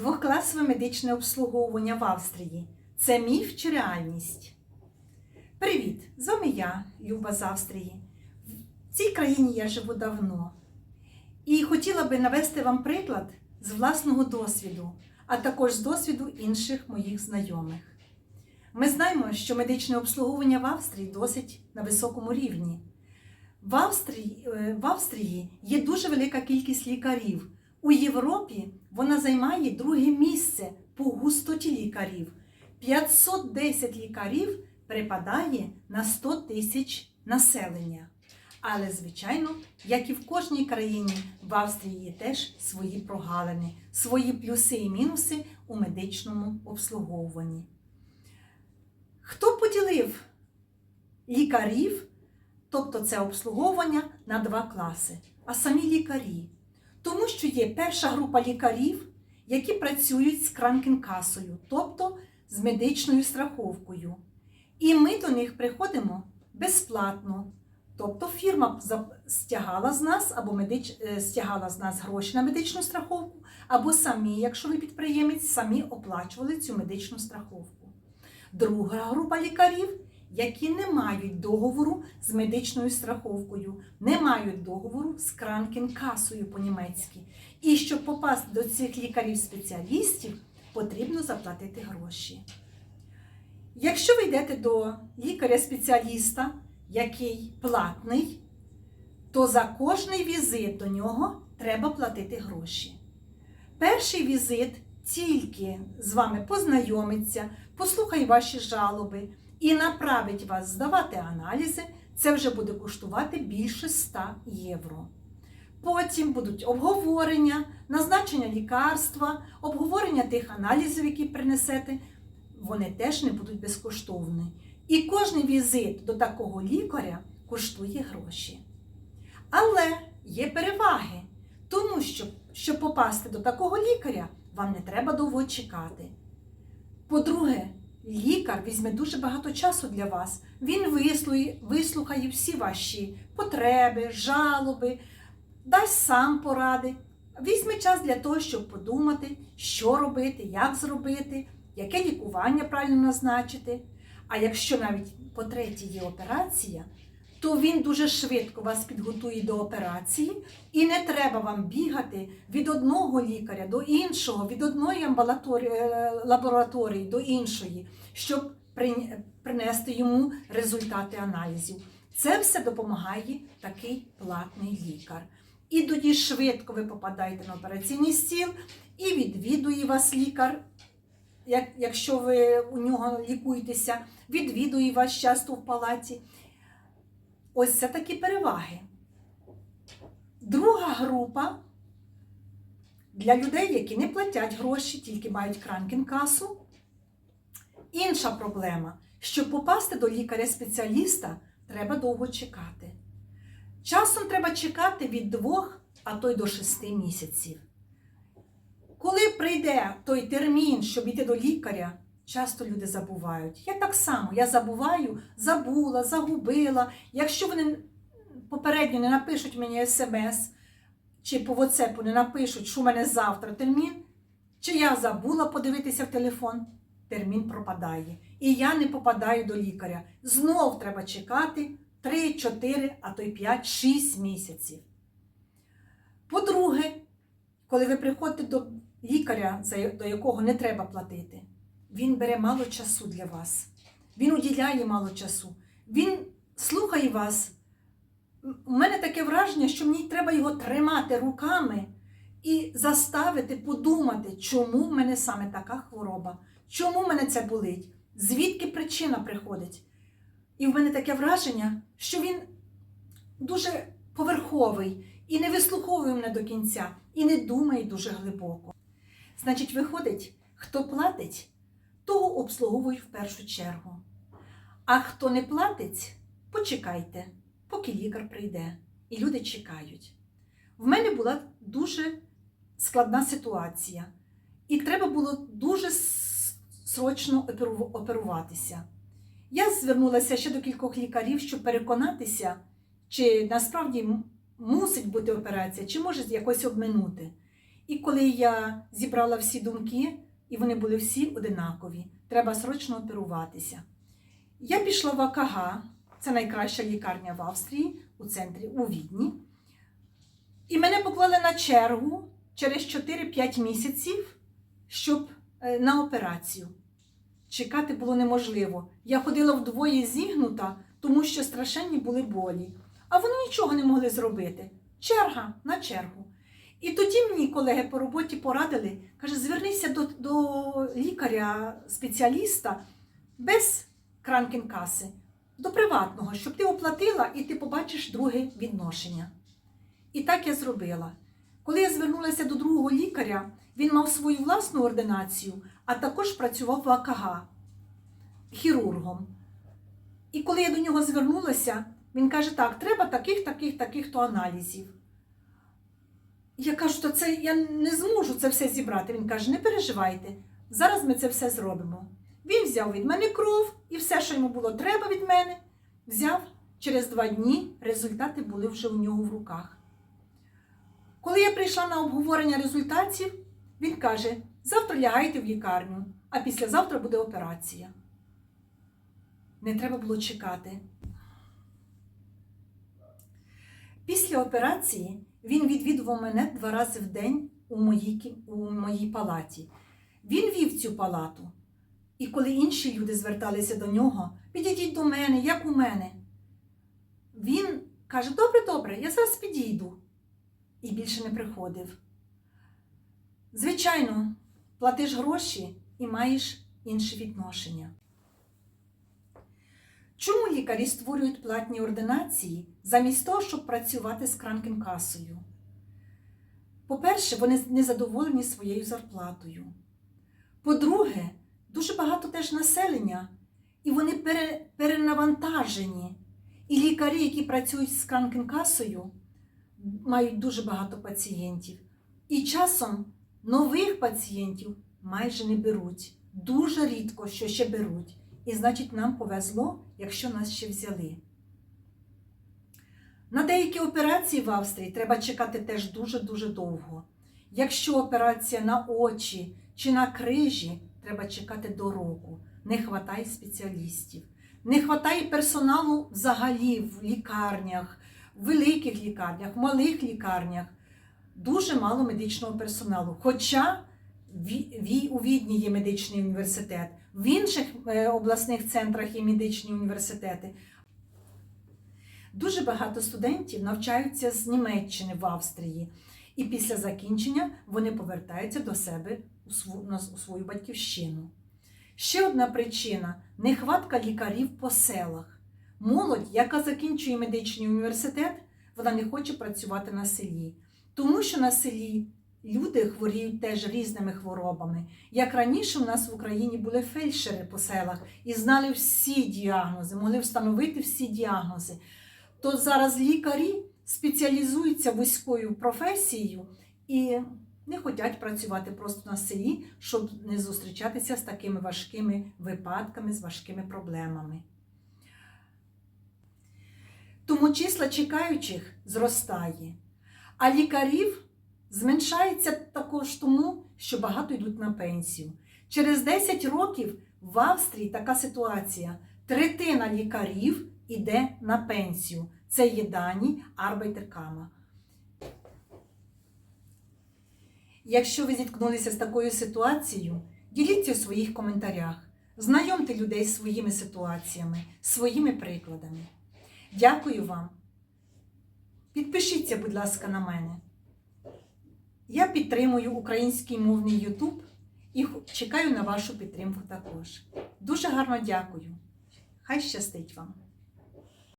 Двохкласове медичне обслуговування в Австрії це міф чи реальність? Привіт! З вами я, Люба з Австрії. В цій країні я живу давно. І хотіла би навести вам приклад з власного досвіду, а також з досвіду інших моїх знайомих. Ми знаємо, що медичне обслуговування в Австрії досить на високому рівні. В Австрії, е, в Австрії є дуже велика кількість лікарів. У Європі вона займає друге місце по густоті лікарів. 510 лікарів припадає на 100 тисяч населення. Але, звичайно, як і в кожній країні, в Австрії є теж свої прогалини, свої плюси і мінуси у медичному обслуговуванні. Хто поділив лікарів, тобто це обслуговування на два класи, а самі лікарі? Тому що є перша група лікарів, які працюють з кранкенкасою, тобто з медичною страховкою. І ми до них приходимо безплатно. Тобто фірма стягала з нас або медич... е, стягала з нас гроші на медичну страховку, або самі, якщо ви підприємець, самі оплачували цю медичну страховку. Друга група лікарів, які не мають договору з медичною страховкою, не мають договору з кранкенкасою по-німецьки. І щоб попасти до цих лікарів-спеціалістів, потрібно заплатити гроші. Якщо ви йдете до лікаря-спеціаліста, який платний, то за кожний візит до нього треба платити гроші. Перший візит тільки з вами познайомиться, послухає ваші жалоби і направить вас здавати аналізи, це вже буде коштувати більше 100 євро. Потім будуть обговорення, назначення лікарства, обговорення тих аналізів, які принесете. Вони теж не будуть безкоштовні. І кожний візит до такого лікаря коштує гроші. Але є переваги, тому що, щоб попасти до такого лікаря, вам не треба довго чекати. По-друге, лікар візьме дуже багато часу для вас. Він вислує, вислухає всі ваші потреби, жалоби, дасть сам поради. Візьме час для того, щоб подумати, що робити, як зробити, яке лікування правильно назначити. А якщо навіть по третій є операція, то він дуже швидко вас підготує до операції, і не треба вам бігати від одного лікаря до іншого, від одної е, лабораторії до іншої, щоб принести йому результати аналізів. Це все допомагає такий платний лікар. І тоді швидко ви попадаєте на операційний стіл і відвідує вас лікар, якщо ви у нього лікуєтеся, відвідує вас часто в палаті. Ось це такі переваги. Друга група для людей, які не платять гроші, тільки мають кранкінкасу. Інша проблема. Щоб попасти до лікаря-спеціаліста, треба довго чекати. Часом треба чекати від двох, а то й до шести місяців. Коли прийде той термін, щоб йти до лікаря, часто люди забувають. Я так само, я забуваю, забула, загубила. Якщо вони попередньо не напишуть мені смс, чи по WhatsApp не напишуть, що у мене завтра термін, чи я забула подивитися в телефон, термін пропадає. І я не попадаю до лікаря. Знов треба чекати 3, 4, а то й 5, 6 місяців. По-друге, коли ви приходите до лікаря, до якого не треба платити, він бере мало часу для вас. Він уділяє мало часу. Він слухає вас. У мене таке враження, що мені треба його тримати руками і заставити подумати, чому в мене саме така хвороба, чому в мене це болить, звідки причина приходить. І в мене таке враження, що він дуже поверховий і не вислуховує мене до кінця, і не думає дуже глибоко. Значить, виходить, хто платить, того обслуговують в першу чергу. А хто не платить, почекайте, поки лікар прийде. І люди чекають. В мене була дуже складна ситуація, і треба було дуже срочно оперуватися. Я звернулася ще до кількох лікарів, щоб переконатися, чи насправді мусить бути операція, чи може якось обминути. І коли я зібрала всі думки, і вони були всі одинакові, треба срочно оперуватися. Я пішла в АКГ, це найкраща лікарня в Австрії, у центрі у Відні. І мене поклали на чергу через 4-5 місяців, щоб е, на операцію. Чекати було неможливо. Я ходила вдвоє зігнута, тому що страшенні були болі. А вони нічого не могли зробити. Черга на чергу. І тоді мені колеги по роботі порадили, каже, звернися до, до лікаря-спеціаліста без кранкінкаси, до приватного, щоб ти оплатила і ти побачиш друге відношення. І так я зробила. Коли я звернулася до другого лікаря, він мав свою власну ординацію, а також працював в АКГ хірургом. І коли я до нього звернулася, він каже: так, треба таких, таких, таких то аналізів. Я кажу, то це я не зможу це все зібрати. Він каже, не переживайте, зараз ми це все зробимо. Він взяв від мене кров і все, що йому було треба від мене, взяв через два дні, результати були вже у нього в руках. Коли я прийшла на обговорення результатів, він каже: завтра лягайте в лікарню, а післязавтра буде операція. Не треба було чекати. Після операції він відвідував мене два рази в день у моїй, у моїй палаті. Він вів цю палату. І коли інші люди зверталися до нього, підійдіть до мене, як у мене. Він каже: добре, добре, я зараз підійду. І більше не приходив. Звичайно, платиш гроші і маєш інше відношення. Чому лікарі створюють платні ординації замість того, щоб працювати з кранкінкасою? По-перше, вони не задоволені своєю зарплатою. По-друге, дуже багато теж населення, і вони пере, перенавантажені. І лікарі, які працюють з кранкінкасою, мають дуже багато пацієнтів. І часом нових пацієнтів майже не беруть. Дуже рідко що ще беруть. І значить, нам повезло, якщо нас ще взяли. На деякі операції в Австрії треба чекати теж дуже-дуже довго. Якщо операція на очі чи на крижі, треба чекати до року. Не вистачає спеціалістів. Не вистачає персоналу взагалі в лікарнях, в великих лікарнях, в малих лікарнях. Дуже мало медичного персоналу. Хоча у Відні є медичний університет, в інших е, обласних центрах є медичні університети. Дуже багато студентів навчаються з Німеччини в Австрії, і після закінчення вони повертаються до себе у свою батьківщину. Ще одна причина нехватка лікарів по селах. Молодь, яка закінчує медичний університет, вона не хоче працювати на селі, тому що на селі люди хворіють теж різними хворобами. Як раніше у нас в Україні були фельдшери по селах і знали всі діагнози, могли встановити всі діагнози. То зараз лікарі спеціалізуються вузькою професією і не хочуть працювати просто на селі, щоб не зустрічатися з такими важкими випадками, з важкими проблемами. Тому числа чекаючих зростає, а лікарів зменшається також тому, що багато йдуть на пенсію. Через 10 років в Австрії така ситуація. Третина лікарів іде на пенсію. Це є дані Арбайтеркама. Якщо ви зіткнулися з такою ситуацією, діліться у своїх коментарях. Знайомте людей з своїми ситуаціями, своїми прикладами. Дякую вам. Підпишіться, будь ласка, на мене. Я підтримую український мовний Ютуб і чекаю на вашу підтримку також. Дуже гарно дякую. Хай щастить вам!